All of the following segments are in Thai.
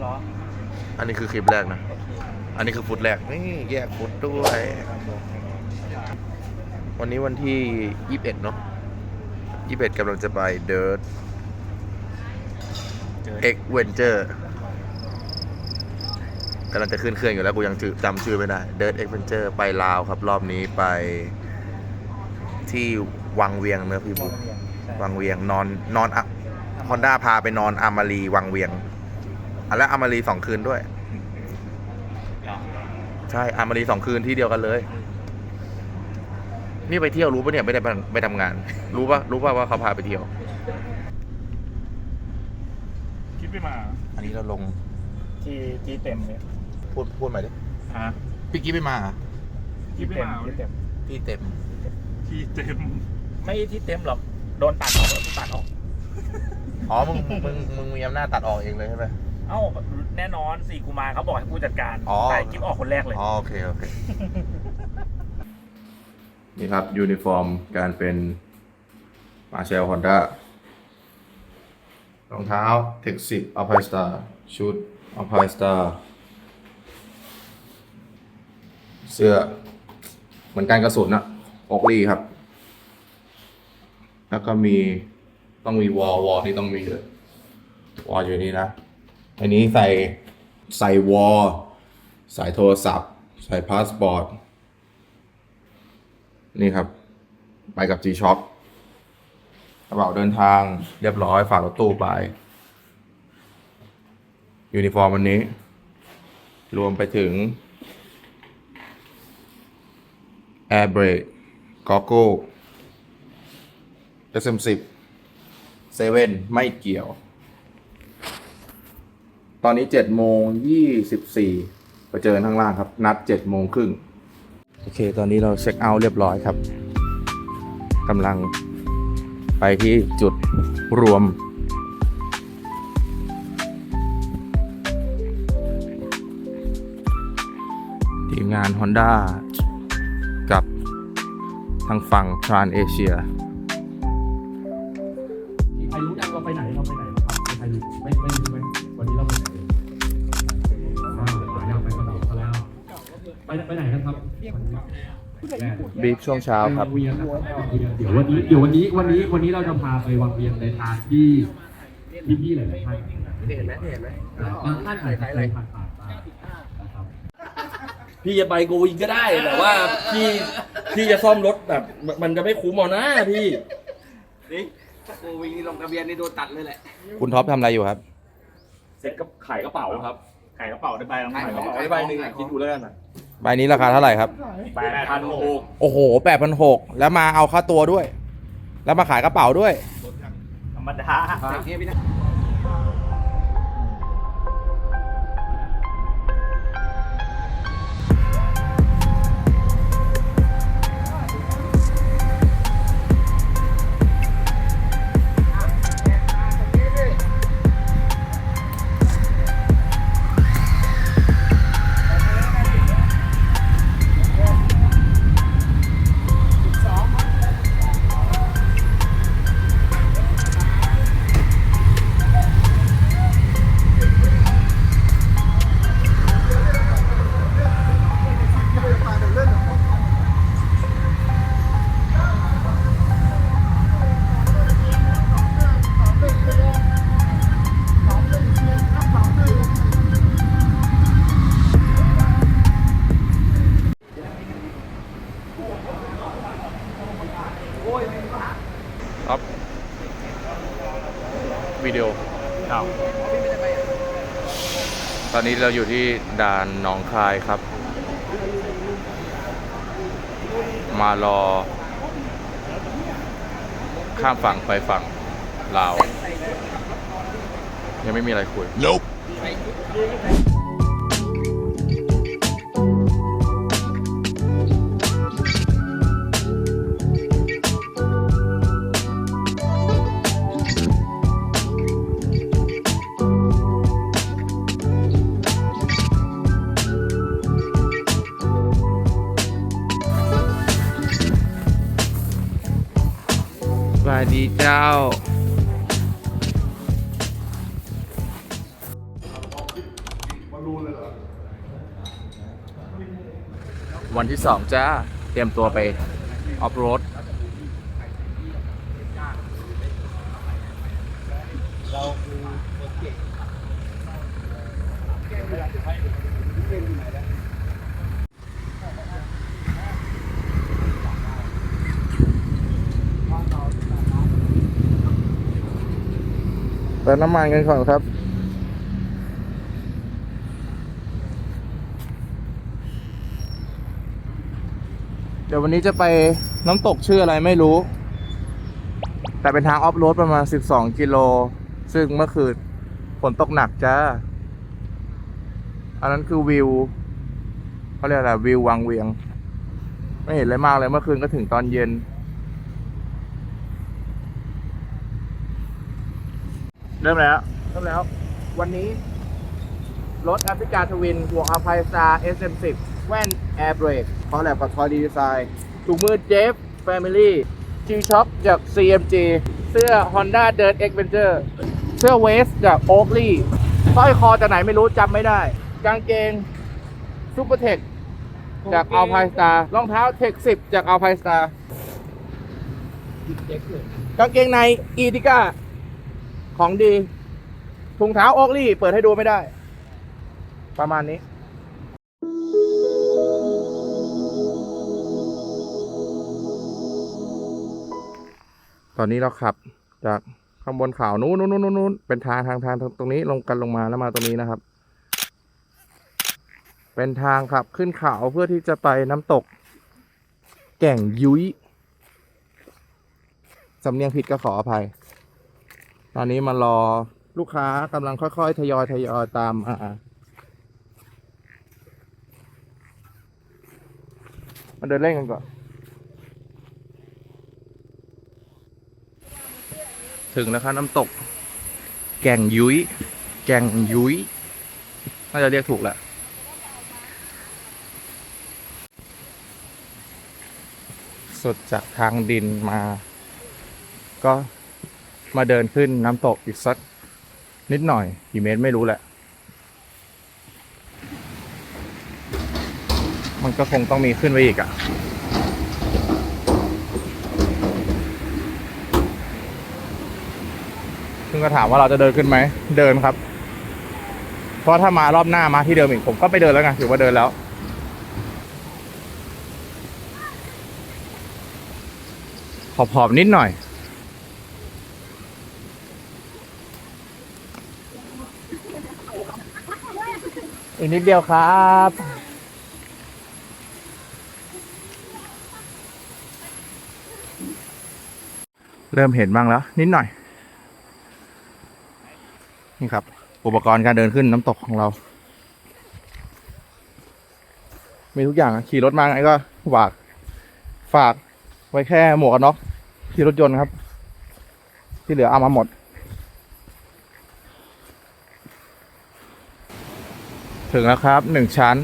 เหรออันนี้คือคลิปแรกนะโอเคอันนี้คือฟุตแรก นี่แยกฟุตด้วย วันนี้วันที่ 21 เนาะ21กำลังจะไปเดิร์ดเจอเอ็กเวนเจอร์กำลังจะขึ้นเครื่องอยู่แล้วกูยังจืจำชื่อไม่ได้เดิร์ดเอ็กเวนเจอร์ไปลาวครับ รอบนี้ไปที่วังเวียงเนอะพี่บุ๊ควังเวียงนอนนอนอะฮอนด้าพาไปนอนอามารีวังเวียง อะแล้วอามารีสองคืนด้วย ใช่อามารีสองคืนที่เดียวกันเลย นี่ไปเที่ยวรู้ปะเนี่ยไม่ได้ไปไปทำงาน รู้ปะรู้ปะว่าเขาพาไปเที่ยว คิดไม่มาอันนี้เราลงที่ที่เต็มเนี่ยพูดพูดใหม่ดิฮะพี่กี้ไม่มาเหรอคิดไม่เต็มมาที่เต็มพี่เต็ม ที่เต็มไม่ที่เต็มหรอกโดนตัดออกแล้วกูตัดออกอ๋อมึงมึงมึงมีอำนาจตัดออกเองเลยใช่ไหม เอ้าแน่นอนสี่กูมาเขาบอกให้กูจัดการอ๋อ แต่กิ๊บออกคนแรกเลย อ๋อโอเค โอเค นี่ครับ ยูนิฟอร์มการเป็นมาเชลฮอนด้ารองเท้าเทคสิบอัลไพสตาร์ชุดอัลไพสตาร์เสื้อ เหมือนการกระสุนอะออกลีครับ แล้วก็มีต้องมีวอลวอลที่ต้องมีเลยวอลอยู่นี่นะ อันนี้ใส่ใส่วอลใส่โทรศัพท์ ใส่พาสปอร์ต นี่ครับ ไปกับ G-Shock กระเป๋าเดินทางเรียบร้อยฝากรถตู้ไป ยูนิฟอร์มวันนี้ รวมไปถึง Air Brake Goggle SM10 7ไม่เกี่ยว ตอนนี้7โมง24ไปเจอกันข้างล่างครับ นัด7โมงครึ่งโอเค ตอนนี้เราเช็คเอาท์เรียบร้อยครับกำลังไปที่จุดรวม ทีมงาน Honda กับทางฝั่ง Trans Asia มี บีฟช่วงเช้าครับไปวังเวียงครับวังเวียงเดี๋ยววันนี้เดี๋ยววันนี้วันนี้วันนี้เราจะพาไปวังเวียงในทางที่พี่พี่ๆหลายๆท่านเห็นไหมเห็นไหมบางท่านอาจจะเคยผ่านผ่านมานะครับพี่จะไปโกวิงก็ได้แต่ว่าพี่พี่จะซ่อมรถแบบ มันจะไม่คุ้มเอานะพี่โกวิงนี่ลงทะเบียนนี่โดนตัดเลยแหละคุณท็อปทำอะไรอยู่ครับ เซ็ตกับขายกระเป๋าครับ ขายกระเป๋าได้ใบละขายขายกระของเป๋าได้ใบหนึ่งอะคิดดูแล้วกันอะ ใบนี้ราคาเท่าไหร่ครับ แปดพันหกโอ้โหแปดพันหกแล้วมาเอาค่าตัวด้วย แล้วมาขายกระเป๋าด้วย ธรรมดา เวิดีโอตอนนี้เราอยู่ที่ด่านหนองคายครับ มารอ ข้ามฝั่งไปฝั่งลาว ยังไม่มีอะไรคุย nope. เจ้า วันที่สองจ้า เตรียมตัวไป ออฟโรด เติมน้ำมันกันก่อนครับ เดี๋ยววันนี้จะไปน้ำตกชื่ออะไรไม่รู้ แต่เป็นทางออฟโรดประมาณ 12 กิโล ซึ่งเมื่อคืนฝนตกหนักจ้า อันนั้นคือวิวเขาเรียกอะไรวิววังเวียง ไม่เห็นอะไรมากเลยเมื่อคืนก็ถึงตอนเย็น เริ่มแล้ว เริ่มแล้ว วันนี้ รถแอฟริกาทวินห่วงอภัยสตาร์ SM10 แว่นแอร์เบรกพอแลบกับทอยดีไซน์ถุงมือเจฟแฟมิลี่จีช็อปจาก CMG เสื้อ Honda Dirt Adventure เสื้อเวสจาก Oakley สร้อยคอจากไหนไม่รู้จำไม่ได้ กางเกงซูเปอร์เทคจาก Alpine Star รองเท้า Tech 10จาก Alpine Star กางเกงใน e t i g a ของดีถุงเท้าโอ k ลี่ เปิดให้ดูไม่ได้ ประมาณนี้ตอนนี้เราขับจากข้างบนเขานู้นนู้นนู้นนู้นเป็นทางทางทางตรงนี้ลงกันลงมาแล้วมาตรงนี้นะครับ เป็นทางขับขึ้นเขาเพื่อที่จะไปน้ำตก แก่งยุ้ยสำเนียงผิดก็ขออภัย ตอนนี้มารอลูกค้ากำลังค่อยๆ ทยอยทยอยตามอ่ามาเดินเล่นกันก่อน ถึงแล้วครับน้ำตก แก่งยุ้ย แก่งยุ้ย น่าจะเรียกถูกแหละสุดจากทางดินมา ก็ มาเดินขึ้นน้ำตกอีกสักนิดหน่อยกี่เมตรไม่รู้แหละ มันก็คงต้องมีขึ้นไปอีกอะ่ะซึ่งก็ถามว่าเราจะเดินขึ้นไหม เดินครับ เพราะถ้ามารอบหน้ามาที่เดิมอีกผมก็ไปเดินแล้วไงถือว่าเดินแล้วขอบๆนิดหน่อย อีกนิดเดียวครับ เริ่มเห็นบ้างแล้ว นิดหน่อย นี่ครับ อุปกรณ์การเดินขึ้นน้ำตกของเรา มีทุกอย่างขี่รถมาไงก็ฝากฝากไว้แค่หมวกกันน็อกที่รถยนต์ครับ ที่เหลือเอามาหมด ถึงแล้วครับหนึ่งชั้น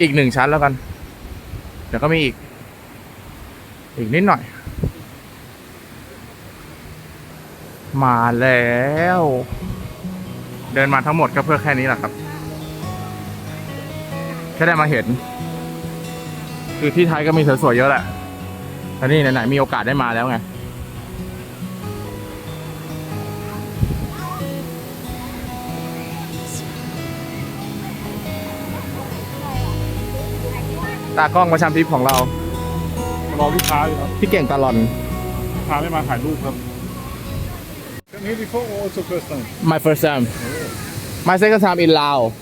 อีกหนึ่งชั้นแล้วกัน เดี๋ยวก็มีอีก อีกนิดหน่อย มาแล้ว เดินมาทั้งหมดก็เพื่อแค่นี้แหละครับแค่ได้มาเห็น คือที่ไทยก็มีสวยๆเยอะแหละแต่นี่ไหนๆมีโอกาสได้มาแล้วไง ตากล้องประจำทริปของเรา รอลูกค้าอยู่ครับพี่เก่งตลอน ลูกค้าไม่มาถ่ายรูปครับ Here before or also first time? my first time my second time in Laos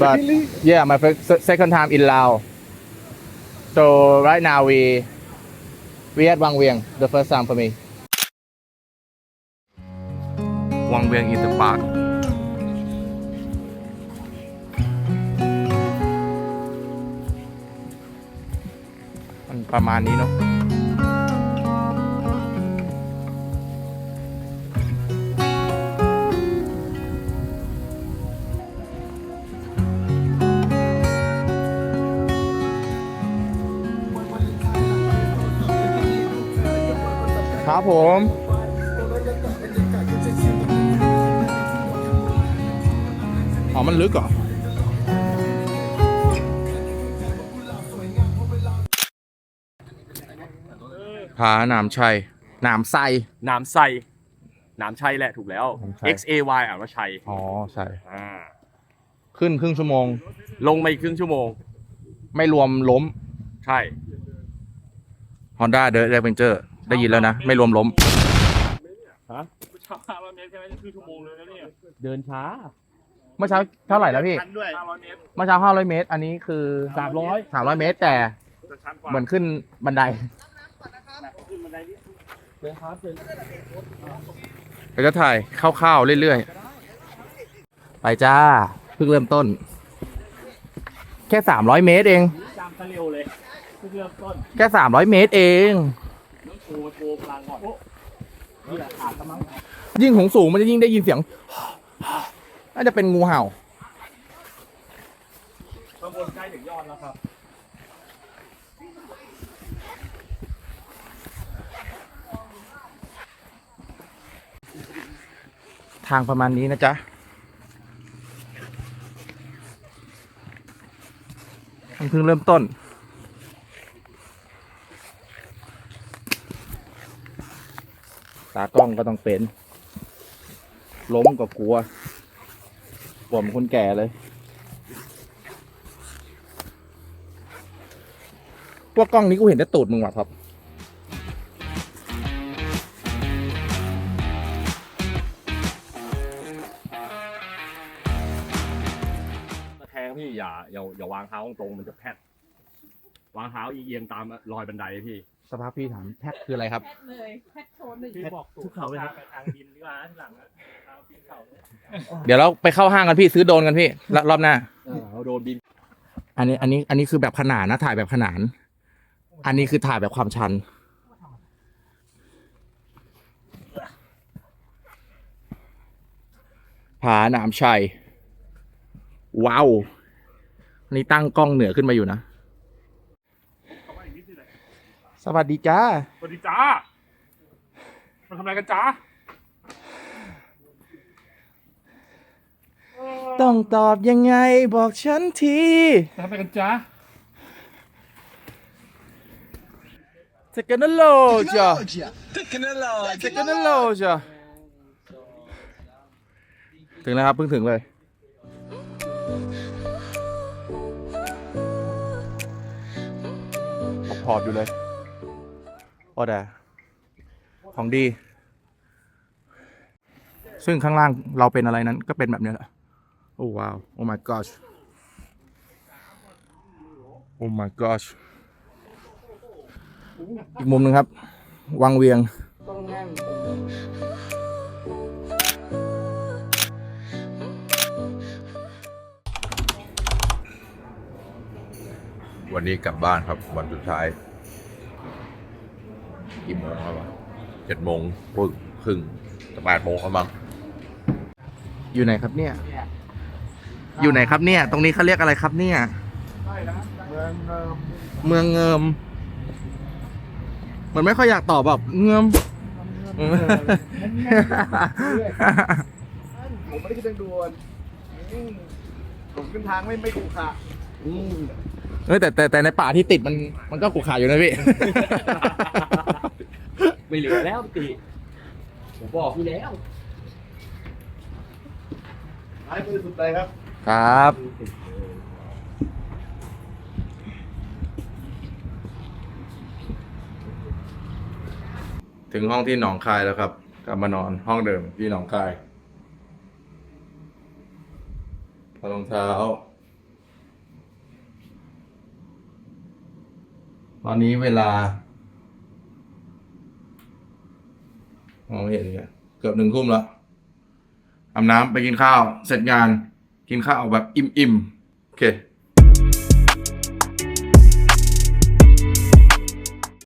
but Really? yeah my first second time in Laos so right now we we at Wang Vieng the first time for me Wang Vieng in the park มันประมาณนี้เนาะครับผมอ๋อมันลึกเหรอ ผาหนามชัยหนามไซน้ำใส่น้ำชัยแหละถูกแล้วน้ำชัย X A Y อ่านว่าชัยอ๋อใช่ อ่าขึ้นครึ่งชั่วโมง ลงมาอีกครึ่งชั่วโมง ไม่รวมล้ม ใช่ Honda d i r t Adventure ได้ยินแล้วนะ ไม่รวมล้ม ชอบห้าร้อยเมตรใช่ไหมนี่คือชั่วโมงเลยนะเนี่ยเดินช้าเมื่อเช้าเท่าไหร่แล้วพี่ชันด้วยห้าร้อยเมตรเมื่อเช้า 500 เมตร อันนี้คือ300 300 เมตรแต่จะชันกว่าเหมือนขึ้นบันไดขึ้นบันไดนี่ เดี๋ยวจะถ่ายคร่าวๆเรื่อยๆ ไปจ้า เพิ่งเริ่มต้น แค่300เมตรเอง จามทะเร็วเลยเพิ่งเริ่มต้นแค่300เมตรเอง ต้องโชว์โชว์พลังก่อนนี่แหละขาดกำลังยิ่งหงสูงมันจะยิ่งได้ยินเสียง น่าจะเป็นงูเห่า ข้างบนใกล้ถึงยอดแล้วครับ ทางประมาณนี้นะจ๊ะมันเพิ่งเริ่มต้น ตากล้องก็ต้องเป็น ล้มก็กลัวผมคนแก่เลย พวกกล้องนี้กูเห็นแต่ตูดมึงว่ะครับ เท้าตรงๆมันจะแพทวางเท้าเอียงๆตามรอยบันไดพี่สภาพพี่ถามแท็กคืออะไรครับ แพทเลยแพทโชว์หนึ่งพี่บอกทุกเขาเลยไปทางดินดีกว่าทีหลังอะทางปีนเขาเนี่ยเดี๋ยวเราไปเข้าห้างกันพี่ซื้อโดรนกันพี่รรอบหน้าเราโดนบินอันนี้อันนี้อันนี้คือแบบขนานนะถ่ายแบบขนาน อันนี้คือถ่ายแบบความชัน ผาหนามชัย ว้าวอั นนี้ตั้งกล้องเหนือขึ้นมาอยู่นะ สวัสดีจ้า สวัสดีจ้า มาทำอะไรกันจ้าต้องตอบยังไงบอกฉันที มาทำอะไรกันจ้าเทคโนโลยีเทคโนโลยีเทคโนโลยีถึงแล้วครับเพิ่งถึงเลย พอดอยู่เลยโอ้แต่ของดี ซึ่งข้างล่างเราเป็นอะไรนั้นก็เป็นแบบนี้แหละ โอ้ว้าว โอ้ my gosh โอ้ my gosh อีกมุมหนึ่งครับ วังเวียง วันนี้กลับบ้านครับวันสุดท้าย กี่โมงครับวะเจ็ดโมงครึ่งครึ่งจะแปดโมงแล้วมั้งอยู่ไหนครับเนี่ย อยู่ไหนครับเนี่ย ตรงนี้เขาเรียกอะไรครับเนี่ย เมืองเงิมมันไม่ค่อยอยากตอบแบบเงิมผมไม่ได้ขึ้นทางด่วนอืมผมขึ้นทางไม่ไม่ขรุขระ เออแต่แต่แต่ในป่าที่ติดมันมันก็ขรุขระอยู่นะพี่ ไม่เหลือแล้วติผมบอกพี่แล้วท้ายมือสุดเลยครับ ครับ ถึงห้องที่หนองคายแล้วครับ กลับมานอนห้องเดิมที่หนองคายถอดรองเท้า ตอนนี้เวลามองไม่เห็นเลยเกือบหนึ่งทุ่มแล้วอาบน้ำไปกินข้าว เสร็จงาน กินข้าวแบบอิ่มๆโอเค